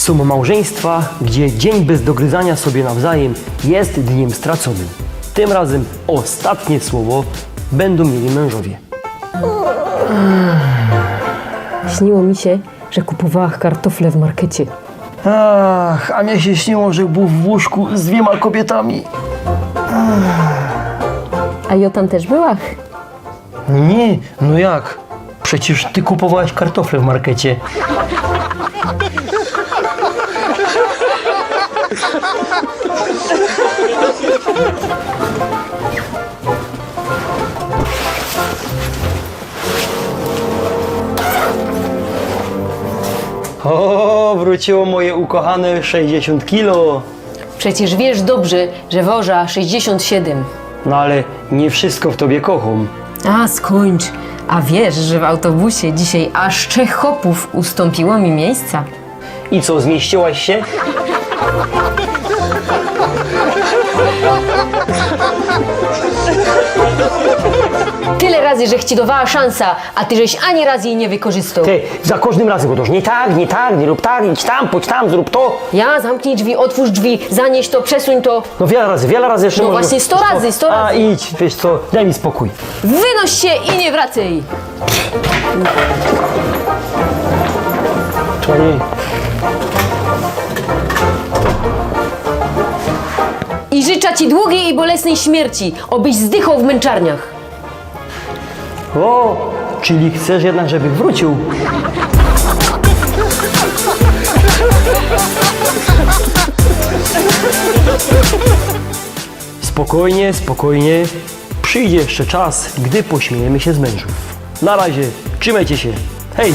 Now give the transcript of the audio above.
Są małżeństwa, gdzie dzień bez dogryzania sobie nawzajem jest dniem straconym. Tym razem ostatnie słowo będą mieli mężowie. Śniło mi się, że kupowała kartofle w markecie. Ach, a mnie się śniło, że był w łóżku z dwiema kobietami. A ja tam też była? Nie, no jak? Przecież ty kupowałaś kartofle w markecie. O, wróciło moje ukochane 60 kilo. Przecież wiesz dobrze, że woża 67. No ale nie wszystko w tobie kocham. A skończ. A wiesz, że w autobusie dzisiaj aż trzech chopów ustąpiło mi miejsca. I co, zmieściłaś się? Tyle razy, że ci dawała szansa, a ty żeś ani razy jej nie wykorzystał. Ty, za każdym razem go nie tak, nie tak, nie rób tak, idź tam, pójdź tam, zrób to. Ja, zamknij drzwi, otwórz drzwi, zanieś to, przesuń to. No wiele razy, wiele razy jeszcze No właśnie, sto razy, sto A razy. idź, wiesz co, daj mi spokój. Wynoś się i nie wracaj. To I życzę ci długiej i bolesnej śmierci, obyś zdychał w męczarniach. O, czyli chcesz jednak, żeby wrócił. Spokojnie, spokojnie. Przyjdzie jeszcze czas, gdy pośmiejemy się z mężów. Na razie, trzymajcie się. Hej!